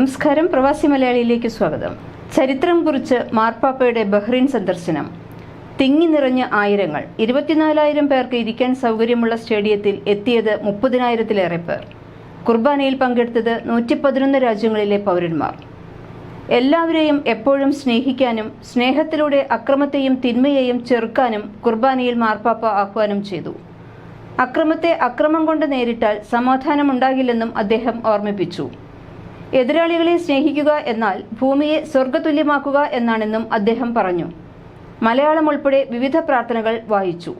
നമസ്കാരം. പ്രവാസി മലയാളിയിലേക്ക് സ്വാഗതം. ചരിത്രം കുറിച്ച് മാർപ്പാപ്പയുടെ ബഹ്റൈൻ സന്ദർശനം. തിങ്ങി നിറഞ്ഞ ആയിരങ്ങൾ. ഇരുപത്തിനാലായിരം പേർക്ക് ഇരിക്കാൻ സൗകര്യമുള്ള സ്റ്റേഡിയത്തിൽ എത്തിയത് മുപ്പതിനായിരത്തിലേറെ പേർ. കുർബാനയിൽ പങ്കെടുത്തത് നൂറ്റി പതിനൊന്ന് രാജ്യങ്ങളിലെ പൗരന്മാർ. എല്ലാവരെയും എപ്പോഴും സ്നേഹിക്കാനും സ്നേഹത്തിലൂടെ അക്രമത്തെയും തിന്മയെയും ചെറുക്കാനും കുർബാനയിൽ മാർപ്പാപ്പ ആഹ്വാനം ചെയ്തു. അക്രമത്തെ അക്രമം കൊണ്ട് നേരിട്ടാൽ സമാധാനമുണ്ടാകില്ലെന്നും അദ്ദേഹം ഓർമ്മിപ്പിച്ചു. എതിരാളികളെ സ്നേഹിക്കുക എന്നാൽ ഭൂമിയെ സ്വർഗതുല്യമാക്കുക എന്നാണെന്നും അദ്ദേഹം പറഞ്ഞു. മലയാളം ഉൾപ്പെടെ വിവിധ പ്രാർത്ഥനകൾ വായിച്ചു.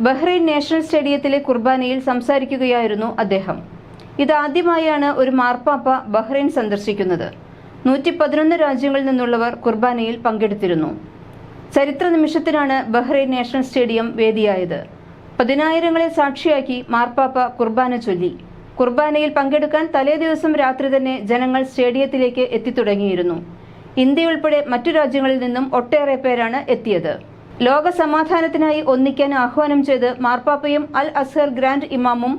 ബഹ്റൈൻ നാഷണൽ സ്റ്റേഡിയത്തിലെ കുർബാനയിൽ സംസാരിക്കുകയായിരുന്നു അദ്ദേഹം. ഇതാദ്യമായാണ് ഒരു മാർപ്പാപ്പ ബഹ്റൈൻ സന്ദർശിക്കുന്നത്. നൂറ്റി പതിനൊന്ന് രാജ്യങ്ങളിൽ നിന്നുള്ളവർ കുർബാനയിൽ പങ്കെടുത്തിരുന്നു. ചരിത്ര നിമിഷത്തിനാണ് ബഹ്റൈൻ നാഷണൽ സ്റ്റേഡിയം വേദിയായത്. പതിനായിരങ്ങളെ സാക്ഷിയാക്കി മാർപ്പാപ്പ കുർബാന ചൊല്ലി. കുർബാനയിൽ പങ്കെടുക്കാൻ തലേദിവസം രാത്രി തന്നെ ജനങ്ങൾ സ്റ്റേഡിയത്തിലേക്ക് എത്തിത്തുടങ്ങിയിരുന്നു. ഇന്ത്യയുൾപ്പെടെ മറ്റു രാജ്യങ്ങളിൽ നിന്നും ഒട്ടേറെ പേരാണ് എത്തിയത്. ലോക സമാധാനത്തിനായി ഒന്നിക്കാൻ ആഹ്വാനം ചെയ്ത് മാർപ്പാപ്പയും അൽ അസ്ഹർ ഗ്രാൻഡ് ഇമാമും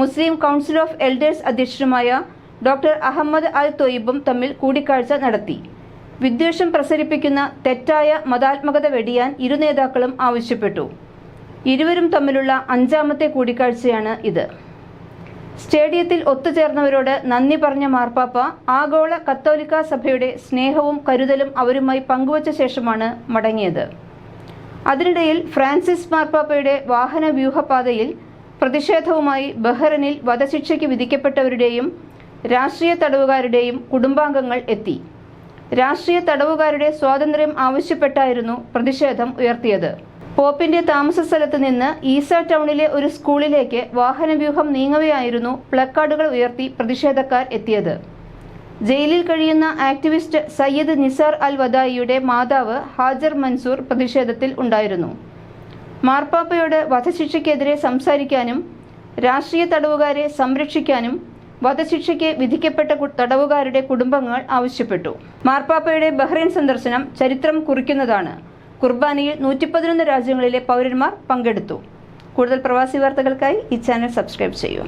മുസ്ലിം കൗൺസിൽ ഓഫ് എൽഡേഴ്സ് അധ്യക്ഷനുമായ ഡോക്ടർ അഹമ്മദ് അൽ തൊയ്ബും തമ്മിൽ കൂടിക്കാഴ്ച നടത്തി. വിദ്വേഷം പ്രസരിപ്പിക്കുന്ന തെറ്റായ മതാത്മകത വെടിയാൻ ഇരു നേതാക്കളും ആവശ്യപ്പെട്ടു. ഇരുവരും തമ്മിലുള്ള അഞ്ചാമത്തെ കൂടിക്കാഴ്ചയാണ് ഇത്. സ്റ്റേഡിയത്തിൽ ഒത്തുചേർന്നവരോട് നന്ദി പറഞ്ഞ മാർപ്പാപ്പ ആഗോള കത്തോലിക്ക സഭയുടെ സ്നേഹവും കരുതലും അവരുമായി പങ്കുവച്ച ശേഷമാണ് മടങ്ങിയത്. അതിനിടയിൽ ഫ്രാൻസിസ് മാർപ്പാപ്പയുടെ വാഹന വ്യൂഹപാതയിൽ പ്രതിഷേധവുമായി ബഹ്റനിൽ വധശിക്ഷയ്ക്ക് വിധിക്കപ്പെട്ടവരുടെയും രാഷ്ട്രീയ തടവുകാരുടെയും കുടുംബാംഗങ്ങൾ എത്തി. രാഷ്ട്രീയ തടവുകാരുടെ സ്വാതന്ത്ര്യം ആവശ്യപ്പെട്ടായിരുന്നു പ്രതിഷേധം ഉയർത്തിയത്. പോപ്പിന്റെ താമസ സ്ഥലത്ത് നിന്ന് ഈസ ടൗണിലെ ഒരു സ്കൂളിലേക്ക് വാഹനവ്യൂഹം നീങ്ങവെയായിരുന്നു പ്ലക്കാർഡുകൾ ഉയർത്തി പ്രതിഷേധക്കാർ എത്തിയത്. ജയിലിൽ കഴിയുന്ന ആക്ടിവിസ്റ്റ് സയ്യദ് നിസാർ അൽ വദായിയുടെ മാതാവ് ഹാജർ മൻസൂർ പ്രതിഷേധത്തിൽ ഉണ്ടായിരുന്നു. മാർപ്പാപ്പയോട് വധശിക്ഷയ്ക്കെതിരെ സംസാരിക്കാനും രാഷ്ട്രീയ തടവുകാരെ സംരക്ഷിക്കാനും വധശിക്ഷയ്ക്ക് വിധിക്കപ്പെട്ട തടവുകാരുടെ കുടുംബങ്ങൾ ആവശ്യപ്പെട്ടു. മാർപ്പാപ്പയുടെ ബഹ്റൈൻ സന്ദർശനം ചരിത്രം കുറിക്കുന്നതാണ്. കുർബാനയിൽ നൂറ്റി പതിനൊന്ന് രാജ്യങ്ങളിലെ പൗരന്മാർ പങ്കെടുത്തു. കൂടുതൽ പ്രവാസി വാർത്തകൾക്കായി ഈ ചാനൽ സബ്സ്ക്രൈബ് ചെയ്യൂ.